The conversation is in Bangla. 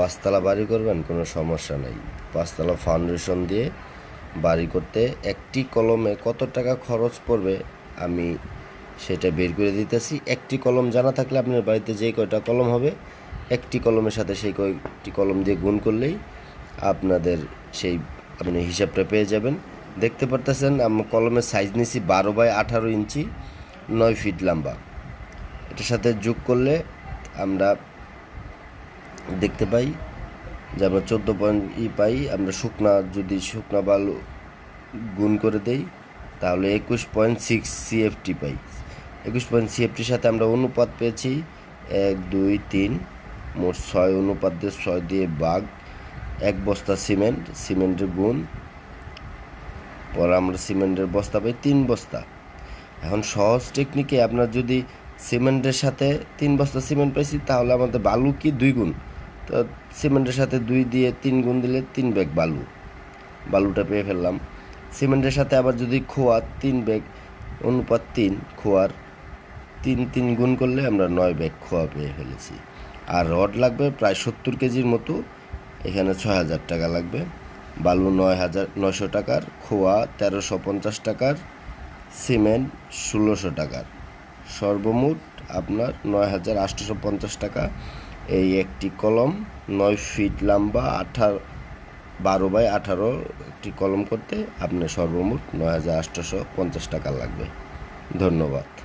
পাঁচতলা বাড়ি করবেন, কোনো সমস্যা নেই। পাঁচতলা ফাউন্ডেশন দিয়ে বাড়ি করতে একটি কলমে কত টাকা খরচ পড়বে আমি সেটা বের করে দিতেছি। একটি কলম জানা থাকলে আপনার বাড়িতে যে কয়টা কলম হবে, একটি কলমের সাথে সেই কয়টি কলম দিয়ে গুণ করলেই আপনাদের সেই আপনি হিসাবটা পেয়ে যাবেন। দেখতে পারতেছেন, আমি কলমের সাইজ নিছি বারো বাই আঠারো ইঞ্চি, নয় ফিট লম্বা। এটার সাথে যোগ করলে আমরা দেখতে পাই যে আমরা চোদ্দ পয়েন্ট ই পাই, আমরা শুকনা যদি শুকনা বালু গুণ করে দেই, তাহলে একুশ পয়েন্ট সিক্স সিএফটি পাই। একুশ পয়েন্ট সিএফটির সাথে আমরা অনুপাত পেয়েছি এক, দুই, তিন, মোট ছয় অনুপাত দিয়ে ছয় দিয়ে বাঘ, এক বস্তা সিমেন্ট, সিমেন্টের গুণ, পর আমরা সিমেন্টের বস্তা পাই তিন বস্তা। এখন সহজ টেকনিকে আপনার যদি সিমেন্টের সাথে তিন বস্তা সিমেন্ট পাইছি, তাহলে আমাদের বালু কি দুই গুণ? তো সিমেন্টের সাথে দুই দিয়ে তিন গুণ দিলে তিন ব্যাগ বালু। বালুটা পেয়ে ফেললাম। সিমেন্টের সাথে আবার যদি খোয়া তিন ব্যাগ, অনুপাত তিন, খোয়ার তিন তিন গুণ করলে আমরা নয় ব্যাগ খোয়া পেয়ে ফেলেছি। আর রড লাগবে প্রায় সত্তর কেজির মতো, এখানে ছয় হাজার টাকা লাগবে। বালু নয় হাজার নয়শো টাকার, খোয়া তেরোশো পঞ্চাশ টাকার, সিমেন্ট ষোলোশো টাকার। সর্বমোট আপনার নয় হাজার আটশোশো পঞ্চাশ টাকা। এই একটি কলম নয় ফিট লম্বা, আঠার, বারো বাই আঠারো একটি কলম করতে আপনার সর্বমোট নয় হাজার পঞ্চাশ টাকা লাগবে। ধন্যবাদ।